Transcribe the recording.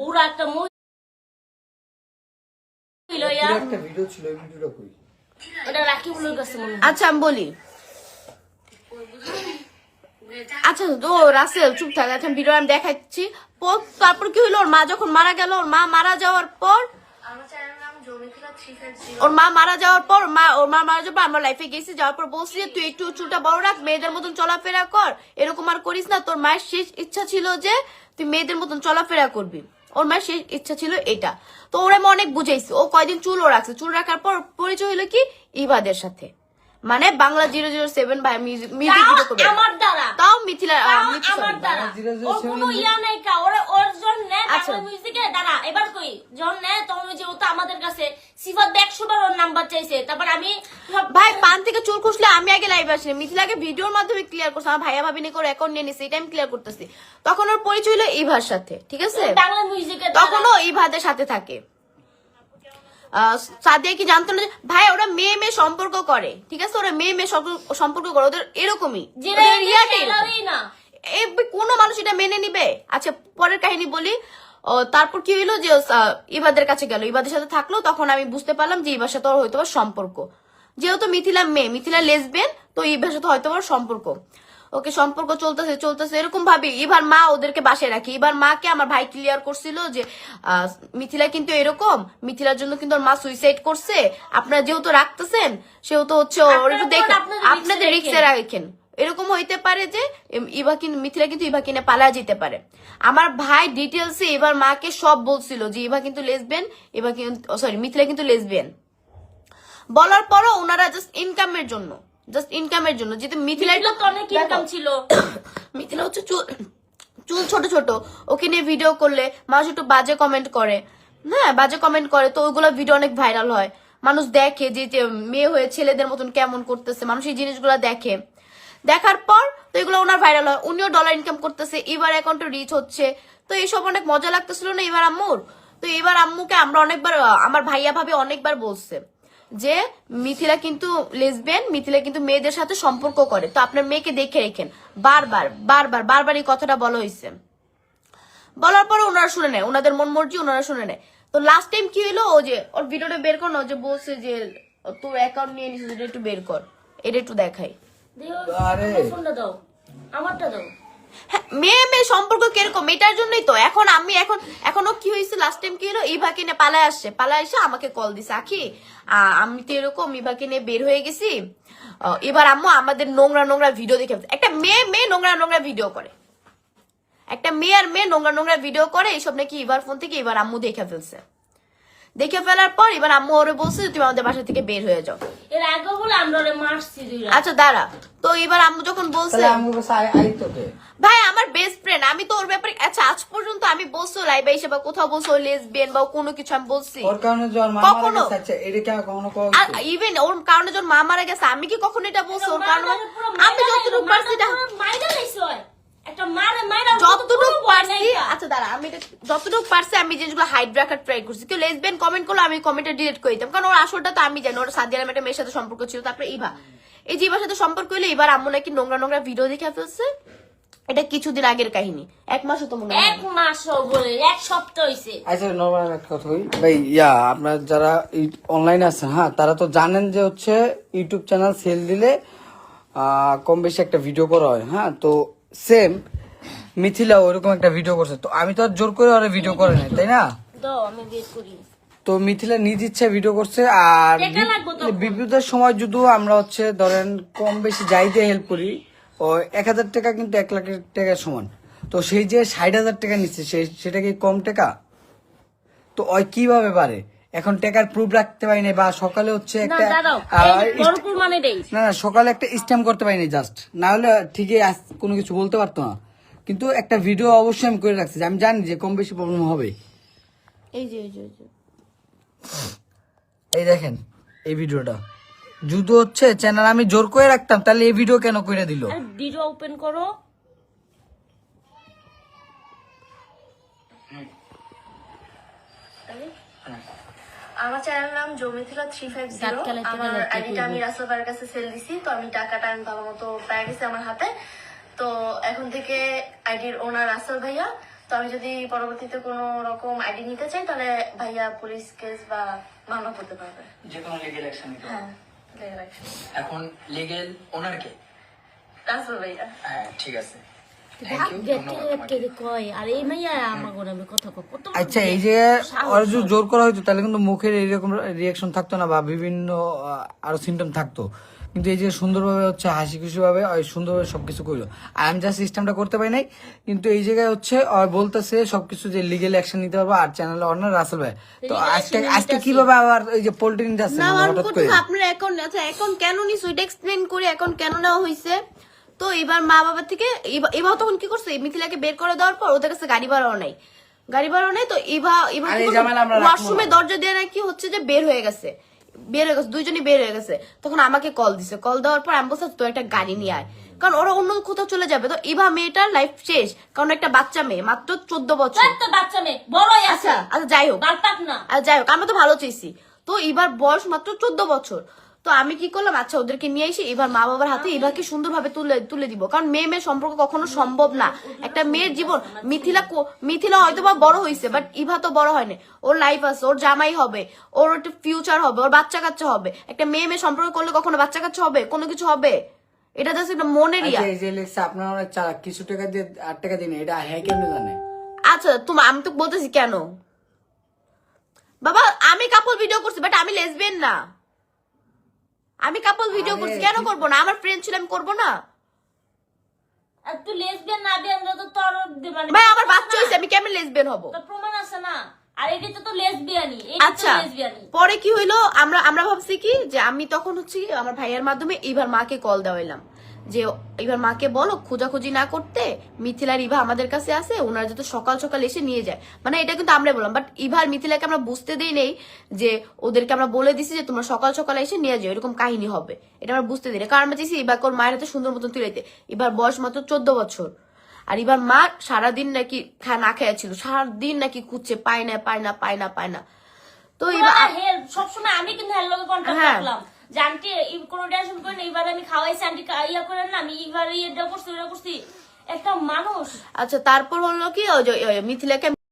বুড়া একটা মহিলা লইয়া পুরো একটা ভিডিও ছিল ওই ভিডিওটা কই? ওটা রাকিবুলের কাছে মনে আচ্ছা আমি বলি। আচ্ছা তো রাসেল চুপ থাক আচ্ছা ভিডিও আমি দেখাচ্ছি। তারপর কি হলো ওর মা যখন মারা গেল ওর মা মারা যাওয়ার পর ওর মা মারা যাওয়ার পর মা ওর মা মারা যাওয়ার পর আমরা লাইফে গেছি যাওয়ার পর বলছি তুই একটু চুলটা বড় রাখ মেয়েদের মতন চলাফেরা কর। এরকম আর করিস না তোর মায়ের শেষ ইচ্ছা ছিল যে তুই মেয়েদের মতন চলাফেরা করবি। ওর মায়ের শেষ ইচ্ছা ছিল এটা। তো ওরা আমি অনেক বুঝাইছি। ও কয়দিন চুলও রাখছে। চুল রাখার পর পরিচয় হলো কি? ইবাদের সাথে। মানে বাংলা জিরো জিরো সেভেন বা মিউজিক মিউজিক ভিডিও করবে। আমার দ্বারা। তাও মিথিলা আহ, তাও মিথি আমার দ্বারা। জিরো জিরো ওর সেভেন কোনো ইয়া নাই কা। ওর আচ্ছা। মিউজিকে দাঁড়া এবার কই? যখন নেয় তখন ওই যে ও তো আমাদের কাছে। সিফাত একশো বার ওর নাম্বার চাইছে। তারপর আমি ভাই পান থেকে চুল খুসলে আমি আগে লাইভ আসি মিথিলাকে ভিডিওর মাধ্যমে ক্লিয়ার করছি। আমার ভাইয়া ভাবিনি করে অ্যাকাউন্ট নিয়ে নিছি এটা আমি ক্লিয়ার করতেছি। তখন ওর পরিচয় হলো ইভার সাথে ঠিক আছে? বাংলা মিউজিকে তখনও ইভাদের সাথে থাকে। সাদিয়া কি জানতো না ভাই ওরা মেয়ে মেয়ে সম্পর্ক করে ঠিক আছে? ওরা মেয়ে মেয়ে সম্পর্ক- সম্পর্ক করে। ওদের এরকমই। কোনো মানুষ এটা মেনে নিবে? আচ্ছা পরের কাহিনী বলি। তারপর কি হইল যে ইবাদের কাছে গেল। ইবাদের সাথে থাকল তখন আমি বুঝতে পারলাম যে ইবার সাথে হয়তো সম্পর্ক। যেহেতু মিথিলা মেয়ে মিথিলা লেসবেন তো ইবার সাথে হয়তো সম্পর্ক। ওকে সম্পর্ক চলতেছে চলতেছে এরকম ভাবে এবার মা ওদেরকে বাসায় রাখি। এবার মাকে আমার ভাই ক্লিয়ার করছিল যে আহ, মিথিলা কিন্তু এরকম। মিথিলার জন্য কিন্তু ওর মা সুইসাইড করছে। আপনারা যেহেতু রাখতেছেন সেহেতু হচ্ছে ওর একটু আপনারা আপনাদের রিক্সে রাখেন। এরকম হইতে পারে যে এম, ইভা কিন মিথিলা কিন্তু ইভা কিনে পালা যেতে পারে। আমার ভাই ডিটেলসে এবার মাকে সব বলছিল যে ইভা কিন্তু লেসবেন ইভা কিন্তু সরি মিথিলা কিন্তু লেসবেন বলার পরও ওনারা জাস্ট ইনকামের জন্য জাস্ট ইনকামের জন্য যেহেতু মিথিলা তো অনেক ইনকাম ছিল। মিথিলা হচ্ছে চুল চুল ছোট ছোট ওকে নিয়ে ভিডিও করলে মানুষ একটু বাজে কমেন্ট করে। হ্যাঁ বাজে কমেন্ট করে তো ওইগুলো ভিডিও অনেক ভাইরাল হয়। মানুষ দেখে যে যে মেয়ে হয়ে ছেলেদের মতন কেমন করতেছে মানুষ এই জিনিসগুলো দেখে। দেখার পর তো এগুলো ওনার ভাইরাল হয়। উনিও ডলার ইনকাম করতেছে, এবার অ্যাকাউন্টে রিচ হচ্ছে। তো এইসব অনেক মজা লাগতেছিল না? এবার আম্মুর? তো এবার আম্মুকে আমরা অনেকবার আমার ভাইয়া ভাবে অনেকবার বলছে যে, মিথিলা কিন্তু লেসবেন মিথিলা কিন্তু মেয়েদের সাথে সম্পর্ক করে। তো আপনার মেয়েকে দেখে রেখেন। বারবার বারবার বারবার এই কথাটা বলা হয়েছে। বলার পরে ওনারা শুনে নেয়। ওনাদের মন মর্জি ওনারা শুনে নেয়। তো লাস্ট টাইম কি হলো ও যে, ওর ভিডিওটা বের কর না যে বলছে যে, তোর অ্যাকাউন্ট নিয়ে নিছিস এটা একটু বের কর। এটা একটু দেখাই। দেও, আরে। আমার ফোনটা দাও আমারটা দাও। হ্যাঁ, মেয়ে মেয়ে সম্পর্ক কীরকম? এটার জন্যই তো। এখন আমি এখন এখনও কি হয়েছে? লাস্ট টাইম কি হলো? ইভাকে নিয়ে পালায় আসছে। পালায় এসে আমাকে কল দিছে আখি আহ, আমি তো এরকম ইভাকে নিয়ে বের হয়ে গেছি। এবার আম্মু আমাদের নোংরা নোংরা ভিডিও দেখে ফেলছে। একটা মেয়ে মেয়ে নোংরা নোংরা ভিডিও করে। একটা মেয়ে আর মেয়ে নোংরা নোংরা ভিডিও করে এইসব নাকি এবার ফোন থেকে এবার আম্মু দেখে ফেলছে। দেখে ফেলার পর এবার আম্মু ওরে বলছে তুমি আমাদের বাসা থেকে বের হয়ে যাও। এর আগে বলে আমরা ওরে মারছি দুই রাত। আচ্ছা দাঁড়া। তো এবার আম্মু যখন বলছে ভাই আমার বেস্ট ফ্রেন্ড আমি তো ওর ব্যাপারে আচ্ছা আজ পর্যন্ত আমি বলছি লাইভে এসে বা কোথাও বলছি লেসবিয়ান বা কোনো কিছু আমি বলছি। ওর কারণে জ্বর মা মারা গেছে আচ্ছা এটা কি কখনো কখনো ইভেন ওর কারণে যখন মা মারা গেছে আমি কি কখনো এটা বলছি ওর কারণে? আমি যতটুকু পারছি এটা মাইরা লাইছো হয়। একটা মারে মাইরা যতটুকু পারছি আচ্ছা দাঁড়া আমি এটা যতটুকু পারছি আমি জিনিসগুলো হাইড রাখার ট্রাই করছি। কেউ লেসবিয়ান কমেন্ট করল আমি ডিলিট করে দিতাম। কারণ ওর আসলটা তো আমি জানি ওর সাদিয়া নামে একটা মেয়ের সাথে সম্পর্ক ছিল তারপরে ইভা। এই যে ইভার সাথে সম্পর্ক হইলে এবার আম্মু নাকি নোংরা নোংরা ভিডিও দেখে ফেলছে। এটা কিছুদিন আগের কাহিনী। এক মাসও তো মনে এক মাস বলে এক সপ্তাহ হইছে। আচ্ছা নর্মাল একটা কথা কই ভাই ইয়া আপনার যারা অনলাইনে আছেন হ্যাঁ তারা তো জানেন যে হচ্ছে ইউটিউব চ্যানেল সেল দিলে আহ, কম বেশি একটা ভিডিও করা হয় হ্যাঁ তো সেম মিথিলা ওরকম একটা ভিডিও করছে। তো আমি তো আর জোর করে ওরা ভিডিও করে নাই তাই না? তো মিথিলা নিজ ইচ্ছা ভিডিও করছে আর টাকা বিপদের সময় যদিও আমরা হচ্ছে ধরেন কম বেশি যাই যাইতে হেল্প করি ও এক হাজার টাকা কিন্তু এক লাখ টাকার সমান। তো সেই যে ষাট হাজার টাকা নিচ্ছে সেটা কি কম টাকা? তো ওই কীভাবে পারে? এখন টাকার প্রুফ রাখতে পারিনি বা সকালে হচ্ছে একটা মানে দেই। না না সকালে একটা স্ট্যাম্প করতে পারিনি জাস্ট না হলে ঠিকই আজ কোনো কিছু বলতে পারতো না। কিন্তু একটা ভিডিও অবশ্যই আমি করে রাখছি আমি জানি যে কম বেশি প্রবলেম হবে। এই যে দেখেন এই ভিডিওটা যদি হচ্ছে চ্যানেল আমি জোর করে রাখতাম তাহলে এই ভিডিও কেন করে দিল? ভিডিও ওপেন করো। আমার চ্যানেল নাম জমিথিলা থ্রি ফাইভ জিরো আমার আইডিটা আমি রাসেল ভাইয়ের কাছে সেল দিছি তো আমি টাকাটা আমি ভালো মতো পেয়ে গেছি আমার হাতে। তো এখন থেকে আইডির ওনার রাসেল ভাইয়া। তো আমি যদি পরবর্তীতে কোনো রকম আইডি নিতে চাই তাহলে ভাইয়া পুলিশ কেস বা মামলা করতে পারবে। যে কোনো লিগেল অ্যাকশন নিতে হ্যাঁ এখন লিগেল ওনারকে রাসেল ভাইয়া। হ্যাঁ ঠিক আছে। আচ্ছা এই যে ওরা যদি জোর করা হইতো তাহলে কিন্তু মুখের এইরকম রিয়াকশন থাকতো না বা বিভিন্ন আরও সিমটম থাকতো। কিন্তু এই যে সুন্দরভাবে হচ্ছে হাসি খুশি ভাবে সুন্দরভাবে সবকিছু করল। আমি যা সিস্টেমটা করতে পারি নাই কিন্তু এই জায়গায় হচ্ছে বলতেছে সবকিছু যে লিগেল অ্যাকশন নিতে পারব আর চ্যানেল অনার রাসেল ভাই। তো আজকে আজকে। কীভাবে আবার এই যে পোল্ট্রি হঠাৎ করে? আপনার এখন আচ্ছা এখন কেন নিস ওইটা এক্সপ্লেন করি এখন কেন নেওয়া হয়েছে তো এবার মা বাবা থেকে এবার তখন কি করছে? মিথিলাকে বের করে দেওয়ার পর ওদের কাছে গাড়ি ভাড়াও নাই। গাড়ি ভাড়াও নাই তো ওয়াশরুমে দরজা দিয়ে নাকি হচ্ছে যে বের হয়ে গেছে। বের হয়ে গেছে দুইজনই বের হয়ে গেছে। তখন আমাকে কল দিছে। কল দেওয়ার পর আমি বলছি তো একটা গাড়ি নিয়ে আয়। কারণ ওরা অন্য কোথাও চলে যাবে। তো এবার মেয়েটার লাইফ শেষ। কারণ একটা বাচ্চা মেয়ে মাত্র চোদ্দ বছর। বাচ্চা মেয়ে বড়ই আচ্ছা আচ্ছা যাই হোক। আর যাই হোক আমরা তো ভালো চেয়েছি। তো এবার বয়স মাত্র চোদ্দ বছর। তো আমি কি করলাম? আচ্ছা ওদেরকে নিয়ে এসে এবার মা বাবার হাতে এবারকে সুন্দরভাবে তুলে তুলে দিব। কারণ মেয়ে মেয়ে সম্পর্ক কখনো সম্ভব না। একটা মেয়ের জীবন মিথিলা মিথিলা হয়তো বা বড় হয়েছে বাট ইভা তো বড় হয়নি। ওর লাইফ আছে ওর জামাই হবে ওর একটা ফিউচার হবে ওর বাচ্চা কাচ্চা হবে। একটা মেয়ে মেয়ে সম্পর্ক করলে কখনো বাচ্চা কাচ্চা হবে? কোনো কিছু হবে? এটা জাস্ট একটা মনের ইয়া। আচ্ছা, এই যে লেখছে আপনার অনেক চালাক কিছু টাকা দিয়ে আট টাকা দিন এটা হ্যাঁ কেমনে জানে? আচ্ছা তুমি আমি তো বলতেছি কেন? বাবা আমি কাপড় ভিডিও করছি বাট আমি লেসবিয়ান না। আমি কাপল ভিডিও আরে, করছি কেন করব না? আমার ফ্রেন্ড ছিল আমি করব না? একটু লেসবিয়ান না তো তোর মানে ভাই আমার বাচ্চা হয়েছে আমি কেমন লেসবিয়ান হব? তোর প্রমাণ আছে না? আর এটা তো লেসবিয়ানি এটা তো আচ্ছা পরে কি হইল? আমরা আমরা ভাবছি কি যে আমি তখন হচ্ছে আমার ভাইয়ের মাধ্যমে এইবার মাকে কল দেওয়াইলাম যে এবার মাকে বলো খোঁজাখুঁজি না করতে মিথিলার ইভা আমাদের কাছে আসে ওনারা যাতে সকাল সকাল এসে নিয়ে যায়। মানে এটা কিন্তু আমরা বললাম বাট ইভার মিথিলাকে আমরা বুঝতে দিই নেই যে ওদেরকে আমরা বলে দিছি যে তোমরা সকাল সকাল এসে নিয়ে যাও এরকম কাহিনী হবে। এটা আমরা বুঝতে দিই না কারণ আমরা চাইছি এবার ওর মায়ের হাতে সুন্দর মতন তুলাইতে এবার বয়স মাত্র চোদ্দ বছর। আর এবার মা সারাদিন নাকি খা- না খেয়ে ছিল সারাদিন নাকি খুঁজছে পায় না পায় না পায় না পায় না। তো এবার সবসময় আমি কিন্তু হ্যাঁ। যে আন্টি কোনো টেনশন করেন না, এবার আমি খাওয়াইছি আন্টি ইয়া করেন না আমি এইবার ইয়ে করছি ওটা করছি। একটা মানুষ। আচ্ছা তারপর হলো কি মিথিলাকে